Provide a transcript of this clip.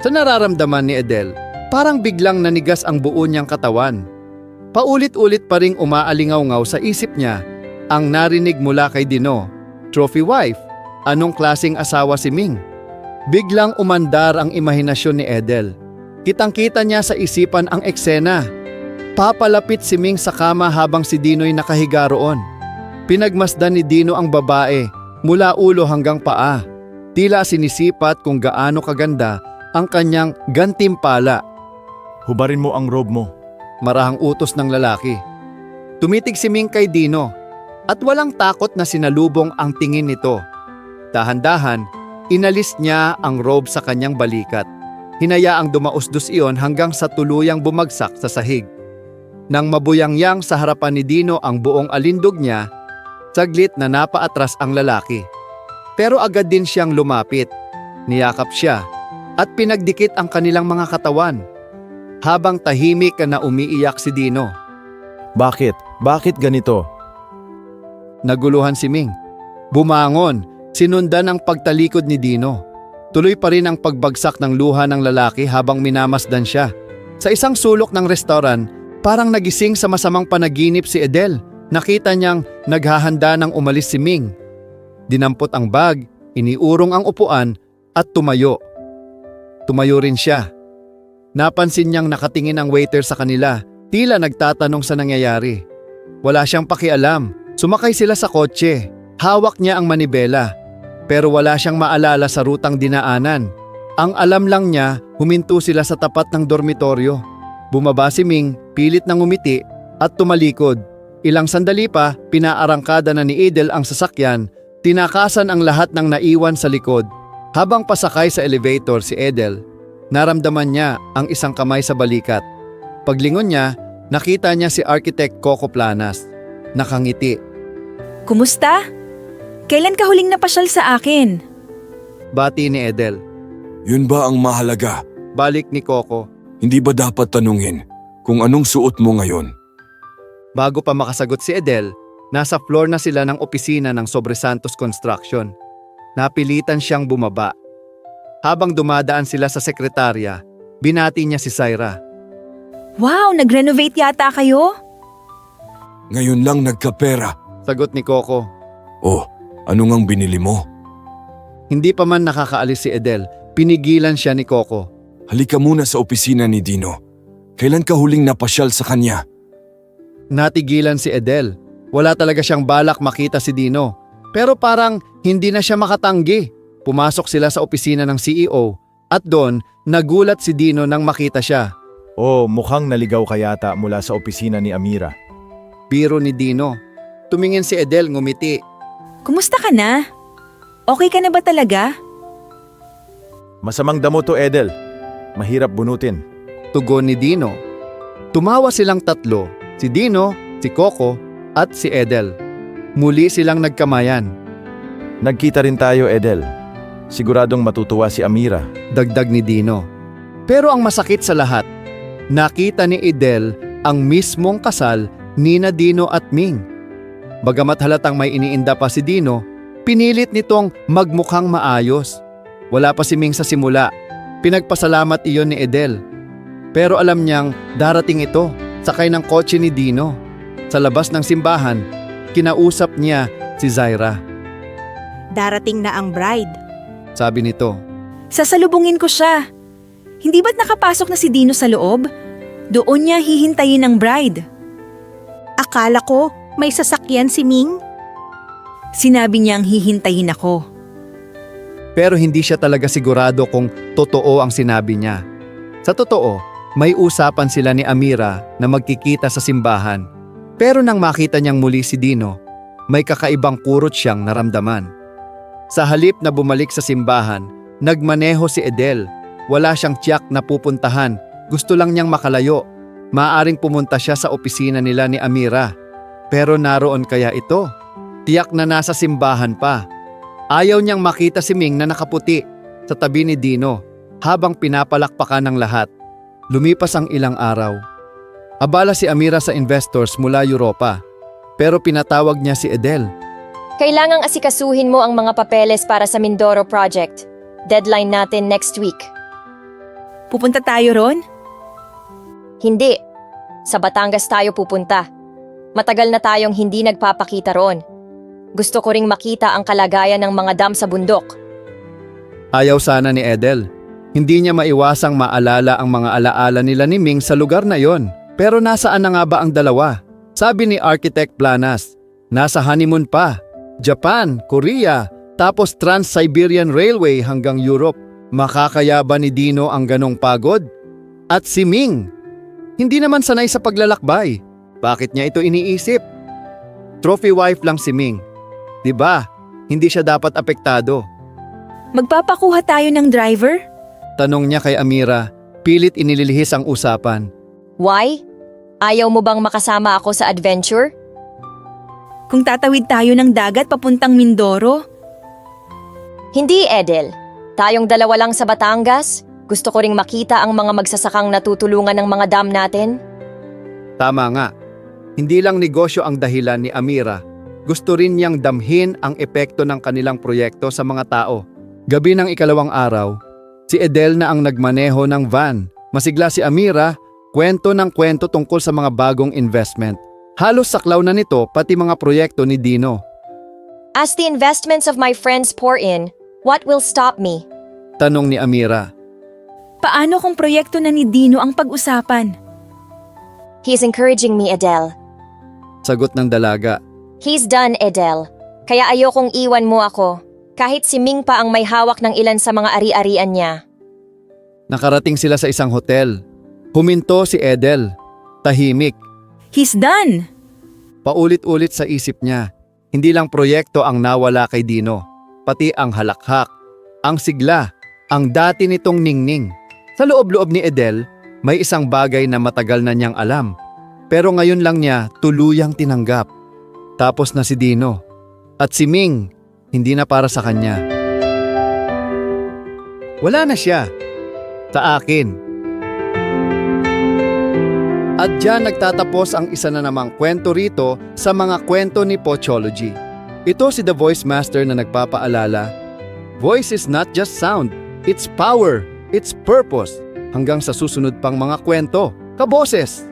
Sa nararamdaman ni Edel, parang biglang nanigas ang buo niyang katawan. Paulit-ulit pa ring umaalingaw-ngaw sa isip niya ang narinig mula kay Dino, trophy wife, anong klasing asawa si Ming. Biglang umandar ang imahinasyon ni Edel. Kitang-kita niya sa isipan ang eksena. Papalapit si Ming sa kama habang si Dino'y nakahiga roon. Pinagmasdan ni Dino ang babae mula ulo hanggang paa. Tila sinisipat kung gaano kaganda ang kanyang gantimpala, Hubarin mo ang robe mo. marahang utos ng lalaki. Tumitig si Ming kay Dino at walang takot na sinalubong ang tingin nito. Dahan-dahan, inalis niya ang robe sa kanyang balikat. Hinayaang dumausdos iyon hanggang sa tuluyang bumagsak sa sahig. Nang mabuyangyang sa harapan ni Dino ang buong alindog niya, saglit na napaatras ang lalaki. Pero agad din siyang lumapit. Niyakap siya at pinagdikit ang kanilang mga katawan. Habang tahimik na umiiyak si Dino, Bakit? Bakit ganito? naguluhan si Ming. Bumangon, sinundan ang pagtalikod ni Dino. Tuloy pa rin ang pagbagsak ng luha ng lalaki habang minamasdan siya. Sa isang sulok ng restoran, parang nagising sa masamang panaginip si Edel. Nakita niyang naghahanda ng umalis si Ming. Dinampot ang bag, iniurong ang upuan at tumayo. Tumayo rin siya. Napansin niyang nakatingin ang waiter sa kanila, tila nagtatanong sa nangyayari. Wala siyang pakialam, sumakay sila sa kotse. Hawak niya ang manibela, pero wala siyang maalala sa rutang dinaanan. Ang alam lang niya, huminto sila sa tapat ng dormitoryo. Bumaba si Ming, pilit nang umiti at tumalikod. Ilang sandali pa, pinaarangkada na ni Edel ang sasakyan, tinakasan ang lahat ng naiwan sa likod. Habang pasakay sa elevator si Edel, naramdaman niya ang isang kamay sa balikat. Paglingon niya, nakita niya si Architect Coco Planas. Nakangiti. Kumusta? Kailan ka huling napasyal sa akin? Bati ni Edel. Yun ba ang mahalaga? Balik ni Coco. Hindi ba dapat tanungin kung anong suot mo ngayon? Bago pa makasagot si Edel, nasa floor na sila ng opisina ng Sobresantos Construction. Napilitan siyang bumaba. Habang dumadaan sila sa sekretarya, binati niya si Syra. Wow, nag-renovate yata kayo? Ngayon lang nagkapera. Sagot ni Coco. Oh, ano ngang binili mo? Hindi pa man nakakaalis si Edel, pinigilan siya ni Coco. Halika muna sa opisina ni Dino. Kailan ka huling napasyal sa kanya? Natigilan si Edel. Wala talaga siyang balak makita si Dino. Pero parang hindi na siya makatanggi. Pumasok sila sa opisina ng CEO at doon nagulat si Dino nang makita siya. Oh, mukhang naligaw ka yata mula sa opisina ni Amira. Biro ni Dino. Tumingin si Edel ngumiti. Kumusta ka na? Okay ka na ba talaga? Masamang damo to, Edel. Mahirap bunutin. Tugon ni Dino. Tumawa silang tatlo, si Dino, si Coco at si Edel. Muli silang nagkamayan. Nagkita rin tayo, Edel. Siguradong matutuwa si Amira. dagdag ni Dino. Pero ang masakit sa lahat, nakita ni Edel ang mismong kasal ni na Dino at Ming. Bagamat halatang may iniinda pa si Dino, pinilit nitong magmukhang maayos. Wala pa si Ming sa simula. Pinagpasalamat iyon ni Edel. Pero alam niyang darating ito, sakay ng kotse ni Dino. Sa labas ng simbahan, kinausap niya si Zaira. Darating na ang bride. Sabi nito, Sasalubungin ko siya. Hindi ba't nakapasok na si Dino sa loob? Doon niya hihintayin ng bride. Akala ko may sasakyan si Ming. Sinabi niyang hihintayin ako. Pero hindi siya talaga sigurado kung totoo ang sinabi niya. Sa totoo, may usapan sila ni Amira na magkikita sa simbahan. Pero nang makita niyang muli si Dino, may kakaibang kurot siyang naramdaman. Sa halip na bumalik sa simbahan, nagmaneho si Edel. Wala siyang tiyak na pupuntahan. Gusto lang niyang makalayo. Maaring pumunta siya sa opisina nila ni Amira. Pero naroon kaya ito? Tiyak na nasa simbahan pa. Ayaw niyang makita si Ming na nakaputi sa tabi ni Dino habang pinapalakpakan ng lahat. Lumipas ang ilang araw. Abala si Amira sa investors mula Europa. Pero pinatawag niya si Edel. Kailangang asikasuhin mo ang mga papeles para sa Mindoro Project. Deadline natin next week. Pupunta tayo ron? Hindi. Sa Batangas tayo pupunta. Matagal na tayong hindi nagpapakita roon. Gusto ko ring makita ang kalagayan ng mga dam sa bundok. Ayaw sana ni Edel. Hindi niya maiwasang maalala ang mga alaala nila ni Ming sa lugar na yon. Pero nasaan na nga ba ang dalawa? Sabi ni Architect Planas, nasa honeymoon pa. Japan, Korea, tapos Trans-Siberian Railway hanggang Europe. Makakaya ba ni Dino ang ganong pagod? At si Ming, hindi naman sanay sa paglalakbay. Bakit niya ito iniisip? Trophy wife lang si Ming. 'Di ba? Hindi siya dapat apektado. Magpapakuha tayo ng driver? Tanong niya kay Amira, pilit inililihis ang usapan. Why? Ayaw mo bang makasama ako sa adventure? Kung tatawid tayo ng dagat papuntang Mindoro? Hindi, Edel. Tayong dalawa lang sa Batangas. Gusto ko ring makita ang mga magsasakang natutulungan ng mga dam natin. Tama nga, hindi lang negosyo ang dahilan ni Amira. Gusto rin niyang damhin ang epekto ng kanilang proyekto sa mga tao. Gabi ng ikalawang araw, si Edel na ang nagmaneho ng van. Masigla si Amira, kwento ng kwento tungkol sa mga bagong investment. Halos saklaw na nito pati mga proyekto ni Dino. As the investments of my friends pour in, what will stop me? Tanong ni Amira. Paano kung proyekto na ni Dino ang pag-usapan? He's encouraging me, Edel. Sagot ng dalaga. He's done, Edel. Kaya ayokong iwan mo ako. Kahit si Ming pa ang may hawak ng ilan sa mga ari-arian niya. Nakarating sila sa isang hotel. Huminto si Edel. Tahimik. He's done! Paulit-ulit sa isip niya, hindi lang proyekto ang nawala kay Dino, pati ang halakhak, ang sigla, ang dati nitong ningning. Sa loob-loob ni Edel, may isang bagay na matagal na niyang alam. Pero ngayon lang niya tuluyang tinanggap. Tapos na si Dino. At si Ming, hindi na para sa kanya. Wala na siya. Sa akin. At diyan nagtatapos ang isa na namang kwento rito sa mga kwento ni Pochology. Ito si The Voice Master na nagpapaalala, Voice is not just sound, it's power, it's purpose. Hanggang sa susunod pang mga kwento. Kaboses!